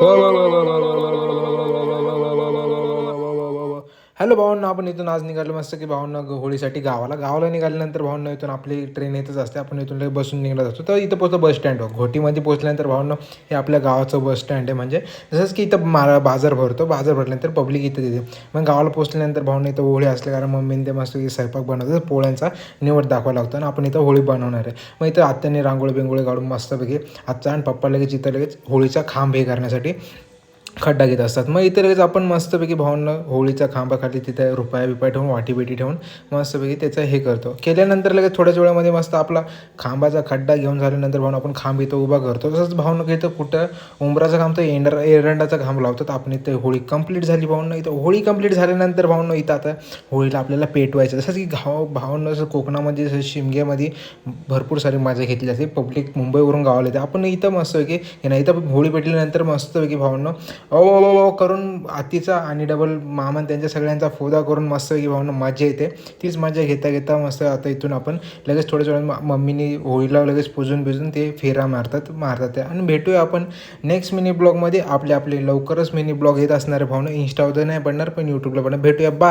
বলো हॅलो भावांना आपण इथून आज निघालो मस्त की भावांना होळीसाठी गावाला. गावाला निघाल्यानंतर भावांना इथून आपली ट्रेन येतच असते. आपण इथून बसून निघाला जातो. तर इथं पोहोचतो बस स्टँड घोटीमध्ये पोहोचल्यानंतर भावांना हे आपल्या गावाचं बस स्टँड आहे. म्हणजे जसंच की इथं मारा बाजार भरतो. बाजार भरल्यानंतर पब्लिक इथं येते मग गावाला पोहोचल्यानंतर भावांना इथं होळी असल्या कारण मम्मीने ते मस्त की स्वयंपाक बनवतो पोळ्यांचा निवड दाखवा लागतो आणि आपण इथं होळी बनवणार आहे. मग इथं आत्याने रांगोळी बिंगोळी काढून मस्तपैकी आत्ता आणि पप्पा लगेच इथं लगेच होळीचा खांब हे करण्यासाठी खड्डा घेत असतात. मग इतर लगेच आपण मस्तपैकी भावनं होळीचा खांबाखाली तिथे रुपया बिपाय ठेवून वाटीबिटी ठेवून मस्तपैकी त्याचं हे करतो. केल्यानंतर लगेच थोड्याच वेळामध्ये मस्त आपला खांबाचा खड्डा घेऊन झाल्यानंतर भावना आपण खांब इथं उभा करतो. तसंच भावनं इथं कुठं उंबराचं खांब तर एंडर एरंडाचा खांब लावतात. आपण इथं होळी कंप्लीट झाली भावनं इथं होळी कंप्लीट झाल्यानंतर भावनं इथं आता होळीला आपल्याला पेटवायचं जसं की घाव भावनं जसं कोकणामध्ये जसं शिमग्यामध्ये भरपूर सारी मजा घेतली जाते. पब्लिक मुंबईवरून गावाला येते. आपण इथं मस्तपैकी हे नाही इथं होळी पेटल्यानंतर मस्तपैकी भावनं ओ करून आतीचा आणि डबल मामन त्यांच्या सगळ्यांचा फोदा करून मस्तपैकी भावना मजा येते. तीच मजा घेता घेता मस्त आता इथून आपण लगेच थोड्याच वेळात मम्मीनी होळीला लगेच पुजून बिजून ते फेरा मारतात मारतात आणि भेटूया आपण नेक्स्ट मिनी ब्लॉगमध्ये आपले आपले लवकरच मिनी ब्लॉग येत असणारे भावना इंस्टावर नाही पडणार पण यूट्यूबला पडणार. भेटूया. बाय